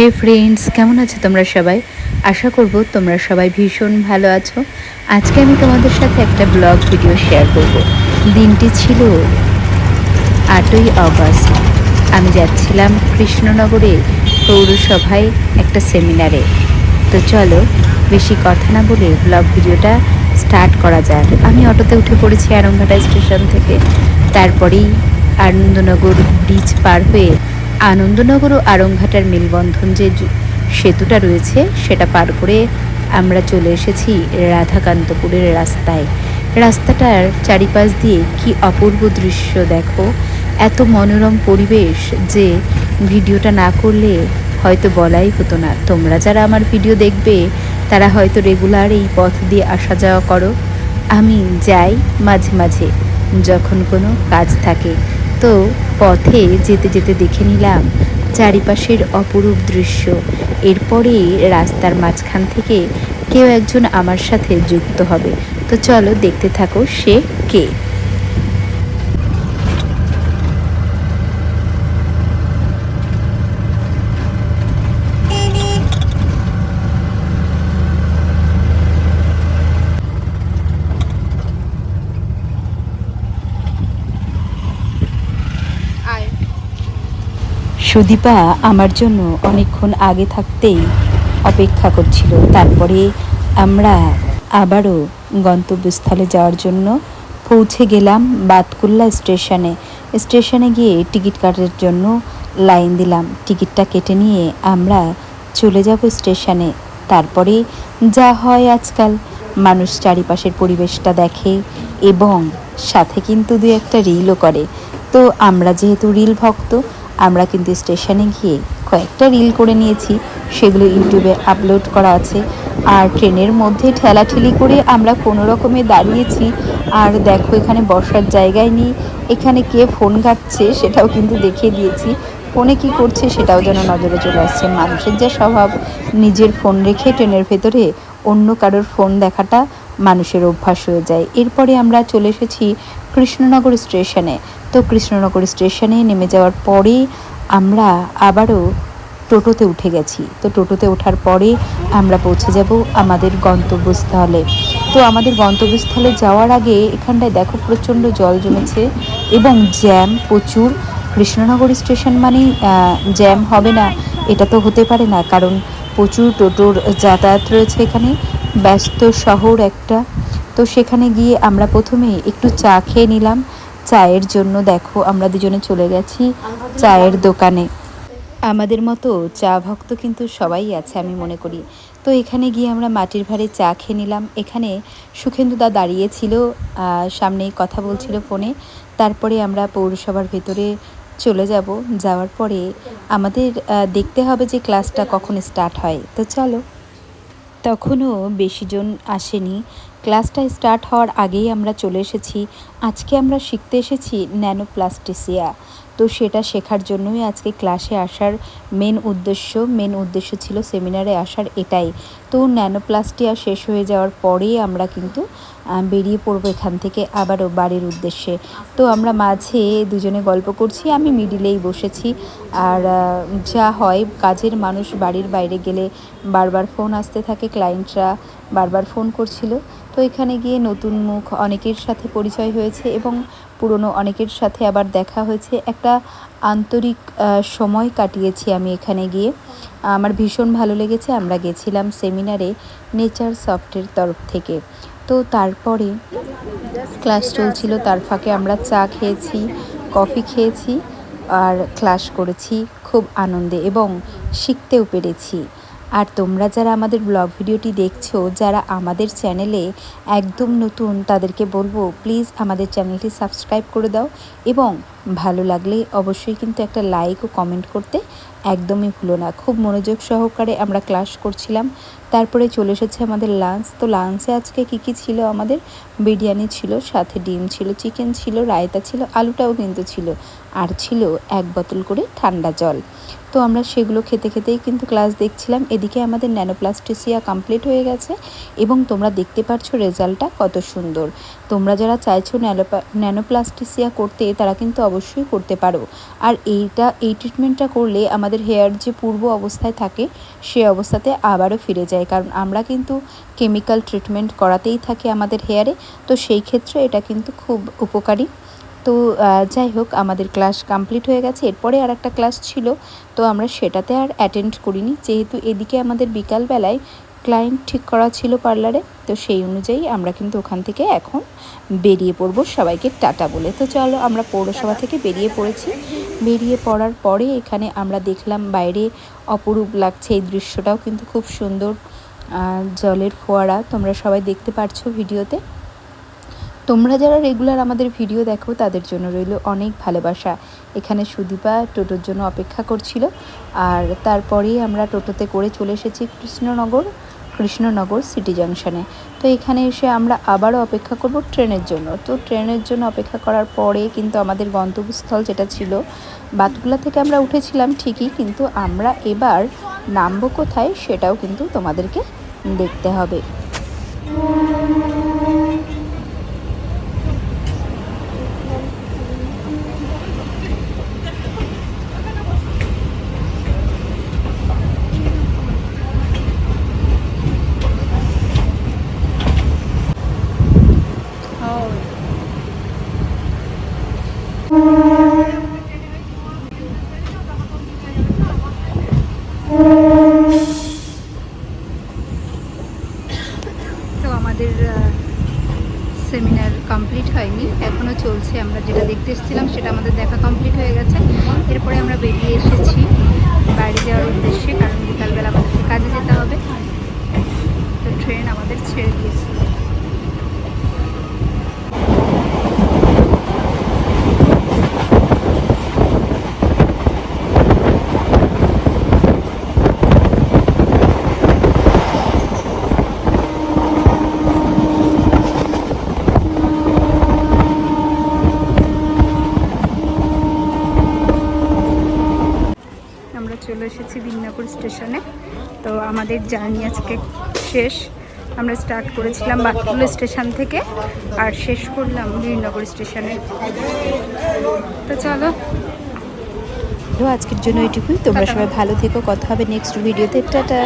হে friends কেমন আছো তোমরা সবাই? আশা করব তোমরা সবাই ভীষণ ভালো আছো। আজকে আমি তোমাদের সাথে একটা ব্লগ ভিডিও শেয়ার করব। দিনটি ছিল আটই অগস্ট আমি যাচ্ছিলাম কৃষ্ণনগরে পৌরসভায় একটা সেমিনারে। তো চলো, বেশি কথা না বলে ব্লগ ভিডিওটা স্টার্ট করা যাক। আমি অটোতে উঠে পড়েছি আরংঘাটা স্টেশন থেকে। তারপরেই আনন্দনগর ব্রিজ পার হয়ে আনন্দনগর ও আরংঘাটার মেলবন্ধন যে সেতুটা রয়েছে, সেটা পার করে আমরা চলে এসেছি রাধাকান্তপুরের রাস্তায়। রাস্তাটার চারিপাশ দিয়ে কি অপূর্ব দৃশ্য দেখো। এত মনোরম পরিবেশ যে ভিডিওটা না করলে হয়তো বলাই হতো না। তোমরা যারা আমার ভিডিও দেখবে, তারা হয়তো রেগুলার এই পথ দিয়ে আসা যাওয়া করো। আমি যাই মাঝে মাঝে, যখন কোনো কাজ থাকে। তো পথে যেতে যেতে দেখে নিলাম চারিপাশের অপরূপ দৃশ্য। এরপরে রাস্তার মাঝখান থেকে কেউ একজন আমার সাথে যুক্ত হবে। তো চলো দেখতে থাকো সে কে। সুদীপা আমার জন্য অনেকক্ষণ আগে থাকতেই অপেক্ষা করছিল। তারপরে আমরা আবারও গন্তব্যস্থলে যাওয়ার জন্য পৌঁছে গেলাম বাতকুল্লা স্টেশনে। স্টেশনে গিয়ে টিকিট কাটার জন্য লাইন দিলাম। টিকিটটা কেটে নিয়ে আমরা চলে যাব স্টেশনে। তারপরে যা হয় আজকাল, মানুষ চারিপাশের পরিবেশটা দেখে এবং সাথে কিন্তু দু একটা রিলও করে। তো আমরা যেহেতু রিল ভক্ত আমরা কিন্তু স্টেশনে গিয়ে কয়েকটা রিল করে নিয়েছি। সেগুলো ইউটিউবে আপলোড করা আছে। আর ট্রেনের মধ্যে ঠেলাঠেলি করে আমরা কোনো রকমে দাঁড়িয়েছি। আর দেখো, এখানে বসার জায়গায় নেই। এখানে কে ফোন ঘাটছে সেটাও কিন্তু দেখিয়ে দিয়েছি। ফোনে কি করছে সেটাও যেন নজরে চলে আসছে। মানুষের যা স্বভাব, নিজের ফোন রেখে ট্রেনের ভেতরে অন্য কারোর ফোন দেখাটা মানুষের অভ্যাস হয়ে যায়। এরপরে আমরা চলে এসেছি কৃষ্ণনগর স্টেশনে। তো কৃষ্ণনগর স্টেশনে নেমে যাওয়ার পরে আমরা আবারও টোটোতে উঠে গেছি। তো টোটোতে ওঠার পরে আমরা পৌঁছে যাব আমাদের গন্তব্যস্থলে। তো আমাদের গন্তব্যস্থলে যাওয়ার আগে এখানটায় দেখো প্রচণ্ড জল জমেছে এবং জ্যাম প্রচুর। কৃষ্ণনগর স্টেশন আহ, জ্যাম হবে না এটা তো হতে পারে না কারণ প্রচুর টোটোর যাতায়াত রয়েছে এখানে ব্যস্ত শহর একটা। তো সেখানে গিয়ে আমরা প্রথমে একটু চা খেয়ে নিলাম চায়ের জন্য দেখো, আমরা দুজনে চলে গেছি চায়ের দোকানে। আমাদের মতো চা ভক্ত কিন্তু সবাই আছে আমি মনে করি। তো এখানে গিয়ে আমরা মাটির ভারে চা খেয়ে নিলাম। এখানে সুখেন্দুদা দাঁড়িয়েছিল সামনেই কথা বলছিল ফোনে। তারপরে আমরা পৌরসভার ভেতরে চলে যাব। যাওয়ার পরে আমাদের দেখতে হবে যে ক্লাসটা কখন স্টার্ট হয়। তো চলো। তখনও বেশিজন আসেনি। ক্লাসটা স্টার্ট হওয়ার আগেই আমরা চলে এসেছি। আজকে আমরা শিখতে এসেছি ন্যানোপ্লাস্টিসিয়া। তো সেটা শেখার জন্যই আজকে ক্লাসে আসার মেন উদ্দেশ্য মেন উদ্দেশ্য ছিল সেমিনারে আসার এটাই। তো ন্যানোপ্লাস্টিয়া শেষ হয়ে যাওয়ার পরেই আমরা কিন্তু বেরিয়ে পড়ব এখান থেকে আবারও বাড়ির উদ্দেশ্যে। তো আমরা মাঝে দুজনে গল্প করছি, আমি মিডিলেই বসেছি। আর যা হয়, কাজের মানুষ বাড়ির বাইরে গেলে বারবার ফোন আসতে থাকে ক্লায়েন্টরা বারবার ফোন করছিল। তো এখানে গিয়ে নতুন মুখ অনেকের সাথে পরিচয় হয়েছে এবং পুরনো অনেকের সাথে আবার দেখা হয়েছে। একটা আন্তরিক সময় কাটিয়েছি আমি এখানে গিয়ে। আমার ভীষণ ভালো লেগেছে। আমরা গেছিলাম সেমিনারে নেচার সফটের তরফ থেকে। তো তারপরে ক্লাস চলছিল, তার ফাঁকে আমরা চা খেয়েছি, কফি খেয়েছি আর ক্লাস করেছি খুব আনন্দে এবং শিখতেও পেরেছি। আর তোমরা যারা আমাদের ব্লগ ভিডিওটি দেখছ, যারা আমাদের চ্যানেলে একদম নতুন, তাদেরকে বলব প্লিজ আমাদের চ্যানেলটি সাবস্ক্রাইব করে দাও এবং ভালো লাগলে অবশ্যই কিন্তু একটা লাইক ও কমেন্ট করতে একদমই ভুলো না। খুব মনোযোগ সহকারে আমরা ক্লাস করছিলাম। তারপরে চলে এসেছে আমাদের লাঞ্চ তো লাঞ্চে আজকে কী কী ছিল? আমাদের বিরিয়ানি ছিল, সাথে ডিম ছিল চিকেন ছিল, রায়তা ছিল, আলুটাও কিন্তু ছিল। আর ছিল এক বোতল করে ঠান্ডা জল। তো আমরা সেগুলো খেতে খেতেই কিন্তু ক্লাস দেখছিলাম। এদিকে আমাদের ন্যানোপ্লাস্টিসিয়া কমপ্লিট হয়ে গেছে এবং তোমরা দেখতে পাচ্ছ রেজাল্টটা কত সুন্দর। তোমরা যারা চাইছো ন্যানোপা ন্যানোপ্লাস্টিসিয়া করতে, তারা কিন্তু অবশ্যই অবশ্যই করতে পারো। আর এইটা, এই ট্রিটমেন্টটা করলে আমাদের হেয়ার যে পূর্ব অবস্থায় থাকে, সে অবস্থাতে আবারও ফিরে যায়। কারণ আমরা কিন্তু কেমিক্যাল ট্রিটমেন্ট করাতেই থাকি আমাদের হেয়ারে তো সেই ক্ষেত্রে এটা কিন্তু খুব উপকারী। তো যাই হোক, আমাদের ক্লাস কমপ্লিট হয়ে গেছে। এরপরে আর একটা ক্লাস ছিল, তো আমরা সেটাতে আর অ্যাটেন্ড করিনি। যেহেতু এদিকে আমাদের বিকালবেলায় ক্লায়েন্ট ঠিক করা ছিল পার্লারে তো সেই অনুযায়ী আমরা কিন্তু ওখান থেকে এখন বেরিয়ে পড়ব সবাইকে টাটা বলে। তো চলো আমরা পৌরসভা থেকে বেরিয়ে পড়েছি। বেরিয়ে পড়ার পরে এখানে আমরা দেখলাম বাইরে অপরূপ লাগছে এই দৃশ্যটাও কিন্তু খুব সুন্দর। জলের ফোয়ারা তোমরা সবাই দেখতে পারছ ভিডিওতে। তোমরা যারা রেগুলার আমাদের ভিডিও দেখো তাদের জন্য রইল অনেক ভালোবাসা। এখানে সুদীপা টোটোর জন্য অপেক্ষা করছিল। আর তারপরেই আমরা টোটোতে করে চলে এসেছি কৃষ্ণনগর। কৃষ্ণনগর সিটি জাংশনে। তো এখানে এসে আমরা আবারও অপেক্ষা করব ট্রেনের জন্য। তো ট্রেনের জন্য অপেক্ষা করার পরে কিন্তু আমাদের গন্তব্যস্থল যেটা ছিল বাতকুলা থেকে আমরা উঠেছিলাম ঠিকই, কিন্তু আমরা এবার নামবো কোথায় সেটাও কিন্তু তোমাদেরকে দেখতে হবে। তো আমাদের সেমিনার কমপ্লিট হয়নি। এখনও চলছে, আমরা যেটা দেখতে এসেছিলাম সেটা আমাদের দেখা কমপ্লিট হয়ে গেছে। এরপরে আমরা বেরিয়ে এসেছি বাড়ি যাওয়ার উদ্দেশ্যে, কারণ বিকালবেলা আমাদেরকে কাজে যেতে হবে। তো ট্রেন আমাদের ছেড়ে দিয়েছে আমরা চলে এসেছি বিন্নাপুর স্টেশনে তো আমাদের জার্নি আজকে শেষ। আমরা স্টার্ট করেছিলাম বাতকুল স্টেশন থেকে আর শেষ করলাম বীরনগর স্টেশনে তো চলো। তো আজকের জন্য এইটুকুই। তোমরা সবাই ভালো থেকো। কথা হবে নেক্সট ভিডিওতে টাটা।